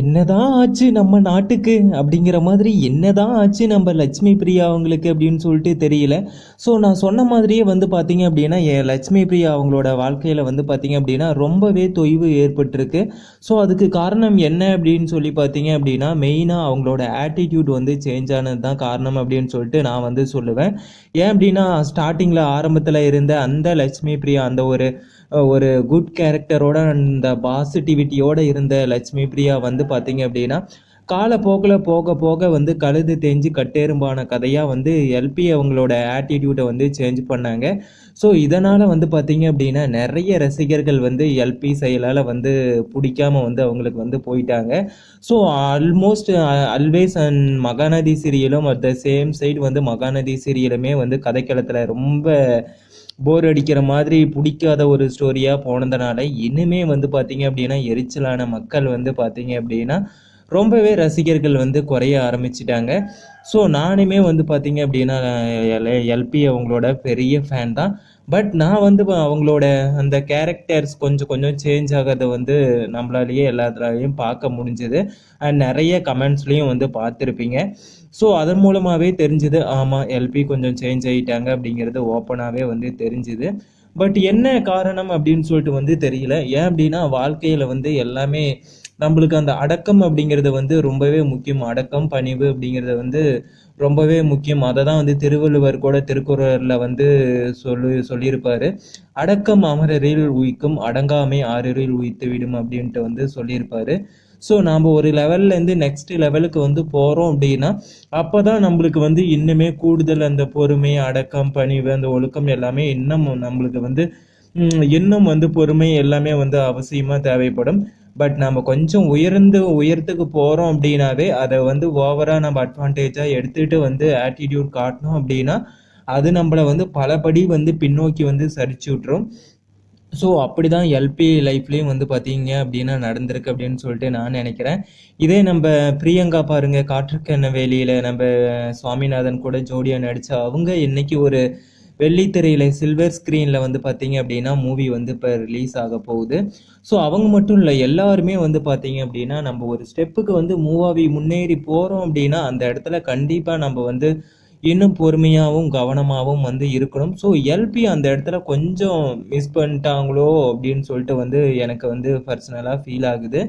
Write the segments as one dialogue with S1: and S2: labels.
S1: என்னதான் ஆச்சு நம்ம நாட்டுக்கு அப்படிங்கிற மாதிரி என்னதான் ஆச்சு நம்ம லட்சுமி பிரியா அவங்களுக்கு அப்படின்னு சொல்லிட்டு தெரியல. ஸோ நான் சொன்ன மாதிரியே வந்து பார்த்தீங்க அப்படின்னா என் லட்சுமி பிரியா அவங்களோட வாழ்க்கையில் வந்து பார்த்தீங்க அப்படின்னா ரொம்பவே தொய்வு ஏற்பட்டிருக்கு. ஸோ அதுக்கு காரணம் என்ன அப்படின்னு சொல்லி பார்த்தீங்க அப்படின்னா மெயினாக அவங்களோட ஆட்டிடியூட் வந்து சேஞ்ச் ஆனது தான் காரணம் அப்படின்னு சொல்லிட்டு நான் வந்து சொல்லுவேன். ஏன் அப்படின்னா ஸ்டார்டிங்கில் ஆரம்பத்தில் இருந்த அந்த லட்சுமி பிரியா அந்த ஒரு ஒரு குட் கேரக்டரோட அந்த பாசிட்டிவிட்டியோட இருந்த லட்சுமி பிரியா வந்து பார்த்தீங்க அப்படின்னா காலப்போக்கில் போக போக வந்து கழுது தேஞ்சு கட்டெரும்பான கதையாக வந்து எல்பி அவங்களோட ஆட்டிடியூட்டை வந்து சேஞ்ச் பண்ணாங்க. ஸோ இதனால் வந்து பார்த்தீங்க அப்படின்னா நிறைய ரசிகர்கள் வந்து எல்பி செயலால் வந்து பிடிக்காம வந்து அவங்களுக்கு வந்து போயிட்டாங்க. So almost always and Mahanadi சீரியலும் at the same side வந்து மகாநதி சீரியலுமே வந்து கதைக்களத்தில் ரொம்ப போர் அடிக்கிற மாதிரி பிடிக்காத ஒரு ஸ்டோரியாக போனதுனால இன்னுமே வந்து பார்த்தீங்க அப்படின்னா எரிச்சலான மக்கள் வந்து பார்த்தீங்க அப்படின்னா ரொம்பவே ரசிகர்கள் வந்து குறைய ஆரம்பிச்சிட்டாங்க. ஸோ நானுமே வந்து பார்த்தீங்க அப்படின்னா எல்பி அவங்களோட பெரிய ஃபேன் தான். பட் நான் வந்து அவங்களோட அந்த கேரக்டர்ஸ் கொஞ்சம் கொஞ்சம் சேஞ்ச் ஆகிறத வந்து நம்மளாலேயே எல்லாத்துலேயும் பார்க்க முடிஞ்சுது. அண்ட் நிறைய கமெண்ட்ஸ்லேயும் வந்து பார்த்துருப்பீங்க. ஸோ அதன் மூலமாகவே தெரிஞ்சுது ஆமாம் எல்பி கொஞ்சம் சேஞ்ச் ஆகிட்டாங்க அப்படிங்கிறது ஓப்பனாகவே வந்து தெரிஞ்சுது. பட் என்ன காரணம் அப்படின்னு சொல்லிட்டு வந்து தெரியல. ஏன் அப்படின்னா வாழ்க்கையில் வந்து எல்லாமே நம்மளுக்கு அந்த அடக்கம் அப்படிங்கிறது வந்து ரொம்பவே முக்கியம். அடக்கம் பணிவு அப்படிங்கிறது வந்து ரொம்பவே முக்கியம். அதை தான் வந்து திருவள்ளுவர் கூட திருக்குறளில் வந்து சொல்லி சொல்லியிருப்பார். அடக்கம் அமரரில் உயிக்கும் அடங்காமை ஆறரில் உயித்து விடும் அப்படின்ட்டு வந்து சொல்லியிருப்பார். ஸோ நாம் ஒரு லெவல்லேருந்து நெக்ஸ்ட் லெவலுக்கு வந்து போகிறோம் அப்படின்னா அப்போ தான் நம்மளுக்கு வந்து இன்னுமே கூடுதல் அந்த பொறுமை அடக்கம் பணிவு அந்த ஒழுக்கம் எல்லாமே இன்னும் நம்மளுக்கு வந்து இன்னும் வந்து பொறுமை எல்லாமே வந்து அவசியமாக தேவைப்படும். பட் நம்ம கொஞ்சம் உயர்ந்து உயரத்துக்கு போகிறோம் அப்படின்னாவே அதை வந்து ஓவராக நம்ம அட்வான்டேஜாக எடுத்துகிட்டு வந்து ஆட்டிடியூட் காட்டணும் அப்படின்னா அது நம்மளை வந்து பலபடி வந்து பின்னோக்கி வந்து சரிச்சு விட்ரும் ஸோ அப்படி தான் எல்பி லைஃப்லேயும் வந்து பார்த்தீங்க அப்படின்னா நடந்திருக்கு அப்படின்னு சொல்லிட்டு நான் நினைக்கிறேன். இதே நம்ம பிரியங்கா பாருங்கள் காற்றுக்கண்ண வேலியில் நம்ம சுவாமிநாதன் கூட ஜோடியாக நடித்தா அவங்க இன்னைக்கு ஒரு வெள்ளித்திரையில் சில்வர் ஸ்க்ரீனில் வந்து பார்த்தீங்க அப்படின்னா மூவி வந்து இப்போ ரிலீஸ் ஆக போகுது. ஸோ அவங்க மட்டும் இல்லை எல்லாருமே வந்து பார்த்தீங்க அப்படின்னா நம்ம ஒரு ஸ்டெப்புக்கு வந்து மூவாவி முன்னேறி போகிறோம் அப்படின்னா அந்த இடத்துல கண்டிப்பாக நம்ம வந்து இன்னும் பொறுமையாகவும் கவனமாகவும் வந்து இருக்கணும். ஸோ எல்பி அந்த இடத்துல கொஞ்சம் மிஸ் பண்ணிட்டாங்களோ அப்படின்னு சொல்லிட்டு வந்து எனக்கு வந்து பர்சனலாக ஃபீல் ஆகுது.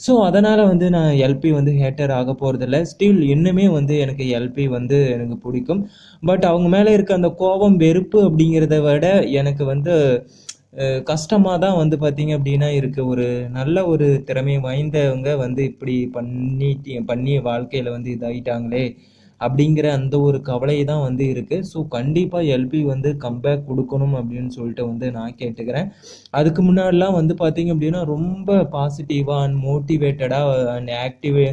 S1: ஸோ அதனால் வந்து நான் எல்பி வந்து ஹேட்டர் ஆக போகிறதில்ல ஸ்டில் இன்னுமே வந்து எனக்கு எல்பி வந்து எனக்கு பிடிக்கும். பட் அவங்க மேலே இருக்க அந்த கோபம் வெறுப்பு அப்படிங்கிறத விட எனக்கு வந்து கஷ்டமாக தான் வந்து பார்த்தீங்க அப்படின்னா இருக்க. ஒரு நல்ல ஒரு திறமை வாய்ந்தவங்க வந்து இப்படி பண்ணிட்டு பண்ணி வாழ்க்கையில் வந்து இதாகிட்டாங்களே அப்படிங்கிற அந்த ஒரு கவலை தான் வந்து இருக்குது ஸோ கண்டிப்பாக எல்பி வந்து கம்பேக் கொடுக்கணும் அப்படின்னு சொல்லிட்டு வந்து நான் கேட்டுக்கிறேன். அதுக்கு முன்னாடிலாம் வந்து பார்த்தீங்க அப்படின்னா ரொம்ப பாசிட்டிவாக அண்ட் மோட்டிவேட்டடாக அண்ட் ஆக்டிவே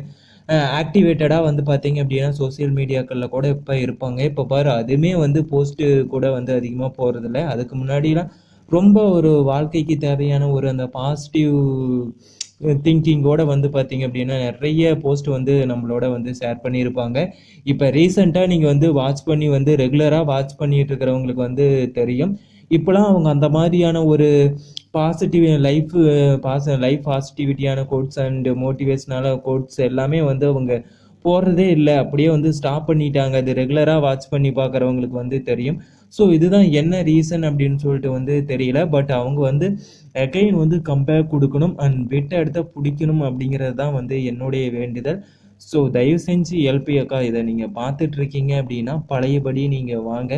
S1: ஆக்டிவேட்டடாக வந்து பார்த்தீங்க அப்படின்னா சோஷியல் மீடியாக்களில் கூட இப்போ இருப்பாங்க. இப்போ பாரு அதுவுமே வந்து போஸ்ட்டு கூட வந்து அதிகமாக போகிறதில்ல அதுக்கு முன்னாடிலாம் ரொம்ப ஒரு வாழ்க்கைக்கு தேவையான ஒரு அந்த பாசிட்டிவ் திங்கிங்கோட வந்து பார்த்தீங்க அப்படின்னா நிறைய போஸ்ட் வந்து நம்மளோட வந்து ஷேர் பண்ணியிருப்பாங்க. இப்போ ரீசெண்டாக நீங்கள் வந்து வாட்ச் பண்ணி வந்து ரெகுலராக வாட்ச் பண்ணிட்டு இருக்கிறவங்களுக்கு வந்து தெரியும். இப்போலாம் அவங்க அந்த மாதிரியான ஒரு பாசிட்டிவ் லைஃப் பாச லைஃப் பாசிட்டிவிட்டியான கோட்ஸ் அண்ட் மோட்டிவேஷனால கோட்ஸ் எல்லாமே வந்து அவங்க போடுறதே இல்லை. அப்படியே வந்து ஸ்டாப் பண்ணிட்டாங்க. அது ரெகுலராக வாட்ச் பண்ணி பார்க்குறவங்களுக்கு வந்து தெரியும். ஸோ இதுதான் என்ன ரீசன் அப்படின்னு சொல்லிட்டு வந்து தெரியல. பட் அவங்க வந்து அகைன் வந்து கம்பேர் கொடுக்கணும் அண்ட் விட்ட இடத்த பிடிக்கணும் அப்படிங்கிறது தான் வந்து என்னுடைய வேண்டுதல். ஸோ தயவு செஞ்சு எல்பி அக்கா இதை நீங்கள் பார்த்துட்ருக்கீங்க அப்படின்னா பழையபடி நீங்கள் வாங்க.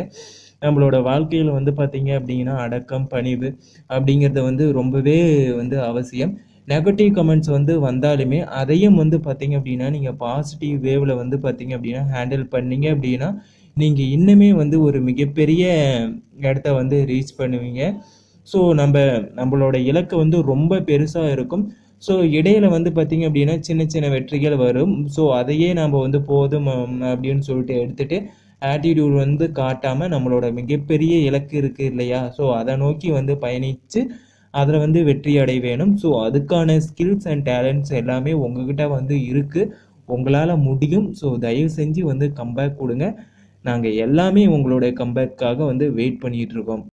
S1: நம்மளோட வாழ்க்கையில் வந்து பார்த்தீங்க அப்படின்னா அடக்கம் பணிவு அப்படிங்கிறது வந்து ரொம்பவே வந்து அவசியம். நெகட்டிவ் கமெண்ட்ஸ் வந்து வந்தாலுமே அதையும் வந்து பார்த்தீங்க அப்படின்னா நீங்கள் பாசிட்டிவ் வேவில் வந்து பார்த்தீங்க அப்படின்னா ஹேண்டில் பண்ணீங்க அப்படின்னா நீங்கள் இன்னுமே வந்து ஒரு மிகப்பெரிய இடத்த வந்து ரீச் பண்ணுவீங்க. ஸோ நம்ம நம்மளோட இலக்கு வந்து ரொம்ப பெருசாக இருக்கும். ஸோ இடையில வந்து பார்த்தீங்க அப்படின்னா சின்ன சின்ன வெற்றிகள் வரும். ஸோ அதையே நம்ம வந்து போதும் அப்படின்னு சொல்லிட்டு எடுத்துட்டு ஆட்டிடியூட் வந்து காட்டாமல் நம்மளோட மிகப்பெரிய இலக்கு இருக்குது இல்லையா? ஸோ அதை நோக்கி வந்து பயணித்து அதில் வந்து வெற்றி அடைய வேணும். ஸோ அதுக்கான ஸ்கில்ஸ் அண்ட் டேலண்ட்ஸ் எல்லாமே உங்ககிட்ட வந்து இருக்குது உங்களால் முடியும். ஸோ தயவு செஞ்சு வந்து கம்பேக் கொடுங்க. நாங்கள் எல்லாமே உங்களோட கம்பேக்காக வந்து வெயிட் பண்ணிகிட்டு இருக்கோம்.